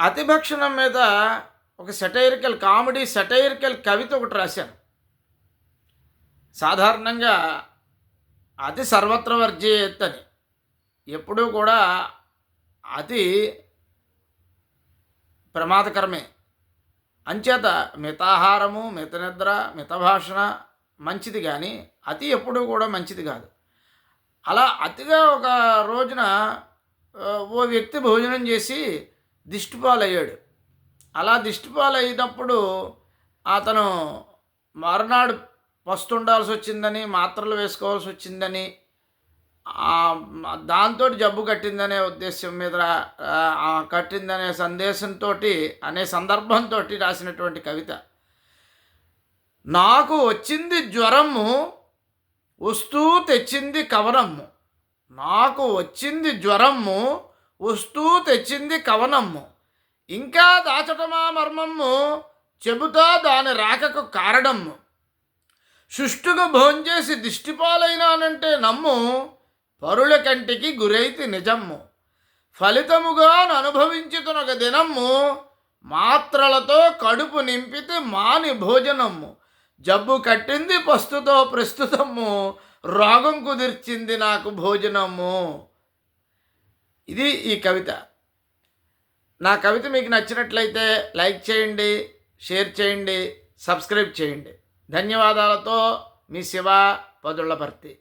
అతిభక్షణం మీద ఒక satirical comedy satirical కవిత ఒకటి రాశాను. సాధారణంగా అతి సర్వత్ర వర్జేత్ అని. ఎప్పుడూ కూడా అతి ప్రమాదకరమే. అంచేత మితాహారము మిత నిద్ర మితభాషణ మంచిది కానీ అతి ఎప్పుడూ కూడా మంచిది కాదు. అలా అతిగా ఒక రోజున ఓ వ్యక్తి భోజనం చేసి దిష్టిపాలయ్యాడు. అలా దిష్టిపాలయ్యినప్పుడు అతను మరునాడు పస్తుండాల్సి వచ్చిందని మాత్రలు వేసుకోవాల్సి వచ్చిందని దాంతో జబ్బు కట్టిందనే ఉద్దేశం మీద కట్టిందనే సందేశంతో అనే సందర్భంతో రాసినటువంటి కవిత. నాకు వచ్చింది జ్వరము వస్తూ తెచ్చింది కవరము. నాకు వచ్చింది జ్వరము వస్తూ తెచ్చింది కవనమ్ము. ఇంకా దాచటమా మర్మమ్ము? చెబుతా దాని రాకకు కారణము సుష్టుగా భోంచేసి దిష్టిపాలైనానంటే నమ్ము పరుల కంటికి గురైతి నిజమ్ము. ఫలితముగా అనుభవించుతునొక దినమ్ము మాత్రలతో కడుపు నింపితే మాని భోజనమ్ము. జబ్బు కట్టింది పస్తుతో ప్రస్తుతము రోగం కుదిర్చింది నాకు భోజనము ఇది ఈ కవిత. నా కవిత మీకు నచ్చినట్లయితే లైక్ చేయండి షేర్ చేయండి సబ్స్క్రైబ్ చేయండి. ధన్యవాదాలతో మీ శివ పదుళ్ళపర్తి